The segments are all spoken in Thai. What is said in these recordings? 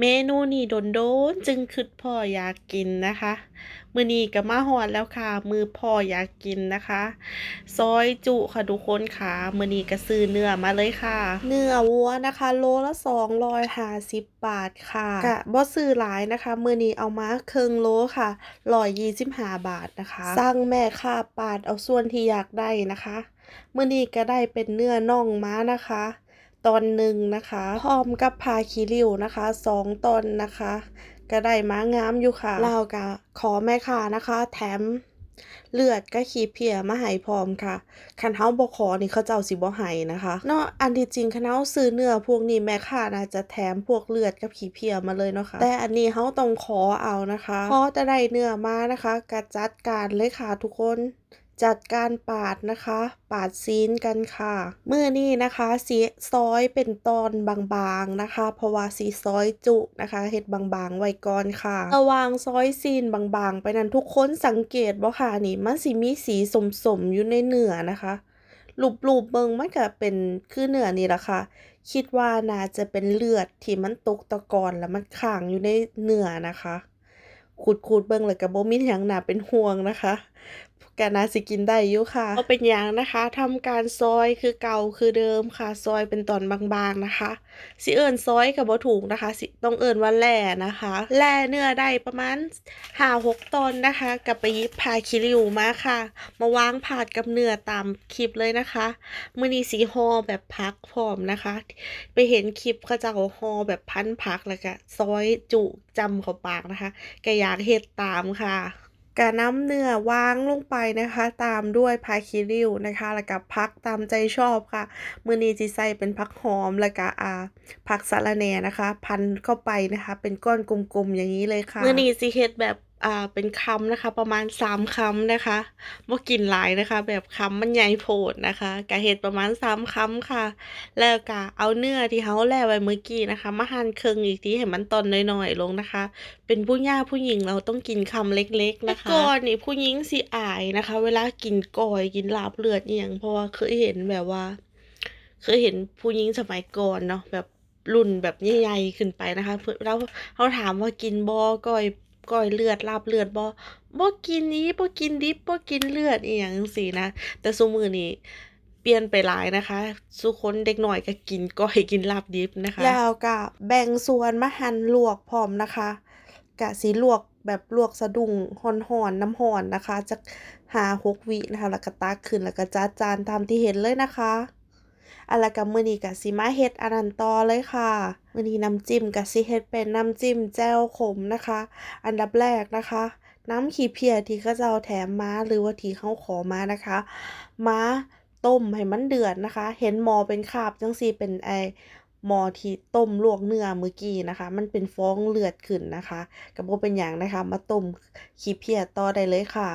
เมนูนี้โดนๆจึงคิดพ่ออยากกินนะคะ มือนี้ก็มาฮอดแล้วค่ะ มือพ่ออยากกินนะคะ ซอยจุค่ะทุกคนค่ะ มือนี้ก็ซื้อเนื้อมาเลยค่ะ เนื้อวัวนะคะ โลละ250บบาทค่ะก็บ่ซื้อหลายนะคะ มือนี้เอามาเครึ่งโลค่ะ125บห้าบาทนะคะสั่งแม่ค้าปาดเอาส่วนที่อยากได้นะคะ มือนี้ก็ได้เป็นเนื้อน่องม้านะคะ ตอนหนึ่งนะคะพร้อมกับผ้าขี้ริ้วนะคะสองตอนนะคะ ก็ได้มางามอยู่ค่ะแล้วก็ขอแม่ค้านะคะ แถมเลือดกับขี้เพียมาให้พร้อมค่ะ คันเฮาบ่ขอนี่เขาเจ้าสิบ่ให้นะคะเนาะอันที่จริงคันเฮาซื้อเนื้อพวกนี้แม่ค้าน่าจะแถมพวกเลือดกับขี้เพียมาเลยเนาะค่ะ แต่อันนี้เฮาต้องขอเอานะคะพอจะได้เนื้อมานะคะก็จัดการเลยค่ะทุกคน จัดการปาดนะคะ ปาดซีนกันค่ะเมื้อนี้นะคะสิซอยเป็นตอนบางๆนะคะ เพราะว่าสิซอยจุนะคะเฮ็ดบางๆ ไว้ก่อนค่ะระวางซอยซีนบางๆ ไปนั้นทุกคนสังเกตบ่ค่ะนี่มันสิมีสีสมๆอยู่ในเนื้อนะคะรูปๆเบิงมันก็เป็นคือเนื้อนี่แหละค่ะ คิดว่าน่าจะเป็นเลือดที่มันตกตะกอนแล้วมันค้างอยู่ในเนื้อนะคะขูดๆเบิ่งแล้วก็บ่มีหยังน่าเป็นห่วงนะคะ ก็น่าสิกินได้อยู่ค่ะบ่เป็นหยังนะคะทำการซอยคือเก่าคือเดิมค่ะ ซอยเป็นตอนบางๆนะคะสิเอิ้นซอยก็บ่ถูกนะคะสิต้องเอิ้นว่าแล่นะคะ แล่เนื้อได้ประมาณ5-6ตอนนะคะก็ไปยิบผ้าขี้ริ้วมาค่ะ มาวางพาดกับเนื้อตามคลิปเลยนะคะมือนี้สิห่อแบบผักพร้อมนะคะ ไปเห็นคลิปเขาเจ้าห่อแบบพันผักแล้วก็ซอยจุจำเขาปากนะคะก็อยากเฮ็ดตามค่ะ กะน้ำเนื้อวางลงไปนะคะ ตามด้วยพาคิริวนะคะ แล้วก็พักตามใจชอบค่ะ มือนี้สิใส่เป็นพักหอมแล้วก็อ่าผักสะระแหน่นะคะ พันเข้าไปนะคะ เป็นก้อนกลมๆอย่างนี้เลยค่ะ มือนี้สิเฮ็ดแบบ อ่าเป็นคำนะคะ ประมาณ3คำนะคะบ่กินหลายนะคะ แบบคำมันใหญ่โพดนะคะก็เฮ็ดประมาณ3คำค่ะ แล้วก็เอาเนื้อที่เฮาแล่ไว้เมื่อกี้นะคะ มาหั่นครึ่งอีกทีให้มันตอนน้อยๆลงนะคะ เป็นผู้หญ้าผู้หญิงเราต้องกินคำเล็ก ๆ นะคะก่อนนี่ผู้หญิงสิอายนะคะ เวลากินก้อยกินลาบเลือดอิหยังเพราะว่าเคยเห็นแบบว่า เคยเห็นผู้หญิงสมัยก่อนเนาะแบบรุ่นแบบใหญ่ๆขึ้นไปนะคะ เพิ่นแล้วเขาถามว่ากินบ่ก้อย ก้อยเลือดลาบเลือดบ่บ่กินนี้บ่กินดิบบ่กินเลือดอิหยังจังซี้นะ แต่ซุมื้อนี้เปลี่ยนไปหลายนะคะซุคนเด็กหน้อยก็กินก้อยกินลาบดิบนะคะ แล้วก็แบ่งส่วนมาหั่นลวกพร้อมนะคะก็สิลวกแบบลวกสะดุ้งร้อนๆน้ำร้อนนะคะจัก5-6วินะคะ แล้วก็ตักขึ้นแล้วก็จัดจานตามที่เห็นเลยนะคะ อ่าแล้วก็มื้อนี้ก็สิมาเฮ็ดอันนั้นต่อเลยค่ะมื้อนี้น้ำจิ้มก็สิเฮ็ดเป็นน้ำจิ้มแจ่วขมนะคะ อันดับแรกนะคะ น้ำขี้เพียที่เขาเจ้าแถมมาหรือว่าที่เราขอมานะคะมาต้มให้มันเดือดนะคะ เห็นหม้อเป็นคาบจังซี่เป็นไอหม้อที่ต้มลวกเนื้อเมื่อกี้นะคะ มันเป็นฟองเลือดขึ้นนะคะก็บ่เป็นหยังนะคะ มาต้มขี้เพียต่อได้เลยค่ะ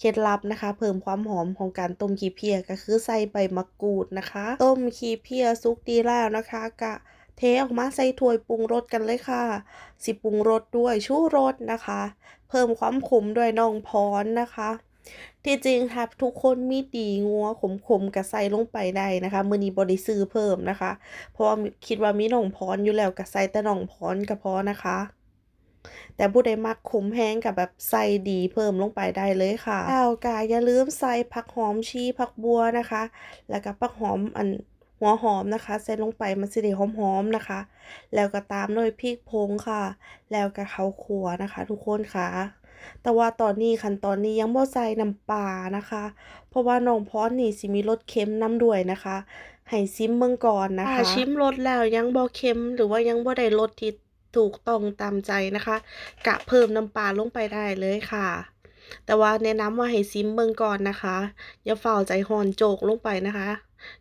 เคล็ดลับนะคะ เพิ่มความหอมของการต้มขี้เพียก็คือใส่ใบมะกรูดนะคะ ต้มขี้เพียสุกดีแล้วนะคะก็เทออกมาใส่ถ้วยปรุงรสกันเลยค่ะ สิปรุงรสด้วยชูรสนะคะ เพิ่มความขมด้วยน้องพรนะคะที่จริงถ้าทุกคนมีตีงัวขมๆก็ใส่ลงไปได้นะคะมือนี้บ่ได้ซื้อเพิ่มนะคะ เพราะว่าคิดว่ามีนองพรออยู่แล้วก็ใส่แต่นองพรก็พอนะคะ แต่ผู้ใดมักขมแรงก็แบบใส่ดีเพิ่มลงไปได้เลยค่ะแล้วก็อย่าลืมใส่ผักหอมชีผักบัวนะคะ แล้วก็ผักหอมอันหัวหอมนะคะ ใส่ลงไปมันสิได้หอมๆนะคะ แล้วก็ตามด้วยพริกผงค่ะ แล้วก็ข้าวคั่วนะคะ ทุกคนค่ะ แต่ว่าตอนนี้ขั้นตอนนี้ยังบ่ใส่น้ำปลานะคะ เพราะว่าน้องพรนี่สิมีรสเค็มน้ำด้วยนะคะให้ซิมเบิ่งก่อนนะคะชิมรสแล้วยังบ่เค็มหรือว่ายังบ่ได้รสที่ ถูกต้องตามใจนะคะก็เพิ่มน้ำปลาลงไปได้เลยค่ะ แต่ว่าแนะนำว่าให้ซิมเบิ่งก่อนนะคะ อย่าฟ้าใจร้อนโจกลงไปนะคะ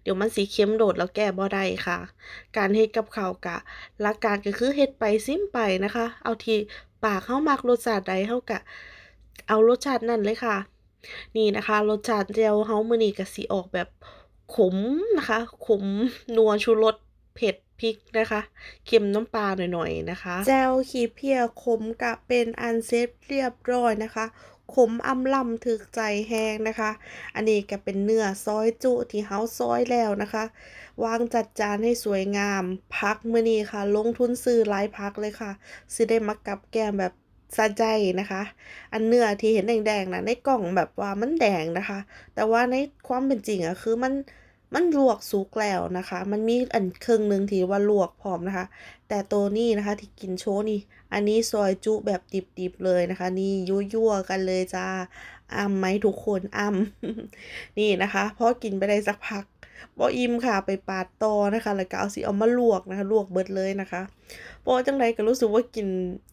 เดี๋ยวมันสิเค็มโดดแล้วแก้บ่ได้ค่ะ การเฮ็ดกับข้าวก็หลักการก็คือเฮ็ดไปซิมไปนะคะ เอาที่ปากเรามักรสชาติใดเราก็เอารสชาตินั้นเลยค่ะ นี่นะคะ รสชาติแจ่วเรามือนี้ก็สิออกแบบขมนะคะ ขมนัวชูรส เผ็ดพริกนะคะ เค็มน้ำปลาหน่อยๆนะคะ แจวขี้เพียขมก็เป็นอันเสร็จเรียบร้อยนะคะ ขมอำล่ำถึกใจแฮงนะคะ อันนี้ก็เป็นเนื้อซอยจุที่เฮาซอยแล้วนะคะ วางจัดจานให้สวยงาม พักมื้อนี้ค่ะ ลงทุนซื้อหลายพักเลยค่ะสิได้มากับแก้มแบบสะใจนะคะ อันเนื้อที่เห็นแดงๆนะในกล่องแบบว่ามันแดงนะคะ แต่ว่าในความเป็นจริงอะคือมัน มันลวกสุกแล้วนะคะ มันมีอันครึ่งหนึ่งที่ว่าลวกพร้อมนะคะ แต่ตัวนี้นะคะที่กินโชว์นี่ อันนี้ซอยจุแบบดิบๆเลยนะคะ นี่ยั่วๆกันเลยจ้าอ้ำไหมทุกคนอ้ำนี่นะคะพอกินไปได้สักพักบ่อิ่มค่ะไปปาดต่อนะคะ แล้วก็เอาสิเอามาลวกนะคะ ลวกเบิดเลยนะคะเพราะจังไดก็รู้สึกว่ากิน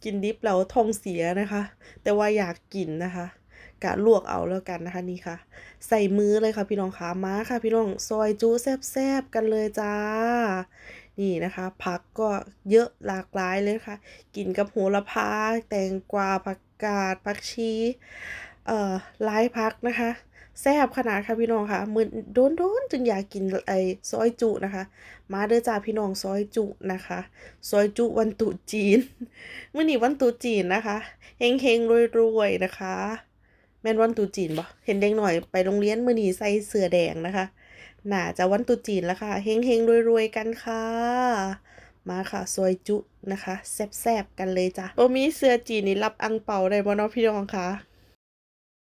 กินดิบแล้วท้องเสียนะคะ แต่ว่าอยากกินนะคะ กะลวกเอาแล้วกันนะคะนี่ค่ะ ใส่มือเลยค่ะพี่น้องขามาค่ะพี่น้องซอยจุแซบๆกันเลยจ้า นี่นะคะ ผักก็เยอะหลากหลายเลยค่ะ กินกับโหระพาแตงกวาผักกาดผักชีเอ่อลายผักนะคะแซ่บขนาดค่ะพี่น้องค่ะมื้อโดนๆจึงอยากกินไอ้ซอยจุนะคะ มาเด้อจ้าพี่น้องซอยจุนะคะ ซอยจุวันตุจีนเมื้อนี้วันตุจีนนะคะเฮงๆรวยๆนะคะ แม่นวันตรุจีนบ่เห็นเด็กหน่อยไปโรงเรียนมือนีใส่เสื้อแดงนะคะน่าจะวันตรุจีนแล้วค่ะเฮงเฮงรวยๆกันค่ะ มาค่ะซอยจุนะคะแซ่บๆกันเลยจ้ะบ่มีเสื้อจีนนี่รับอังเปาได้บ่เนาะพี่น้องคะ